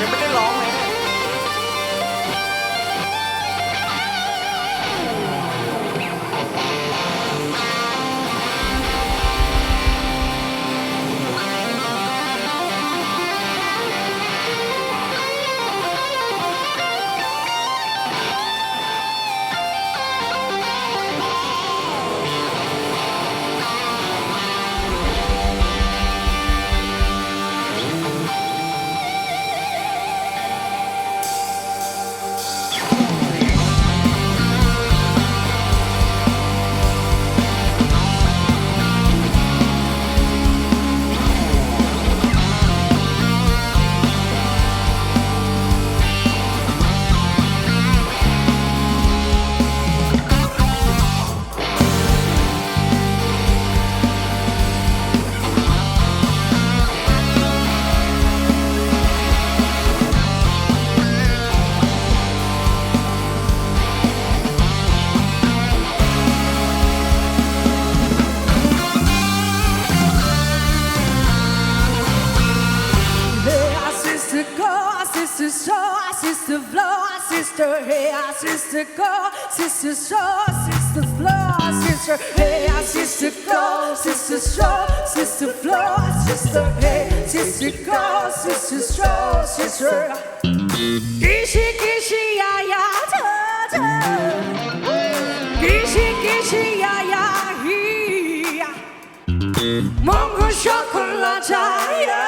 ยั得ไ sister, hey, ah, sister, go, sister, show, sister, flow, sister, hey, ah, sister, go, sister, show, sister, flow, sister, hey, sister, go, sister, show, sister. Gishi, gishi, ya, ya, ta, ta. Gishi, gishi, ya, ya, hi, ya. Mongo chocolate, ya.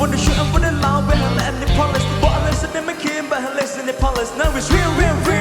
Wanna shoot and wanna it polish. But I listen to my king, but I listen in polish. Now it's real, real, real.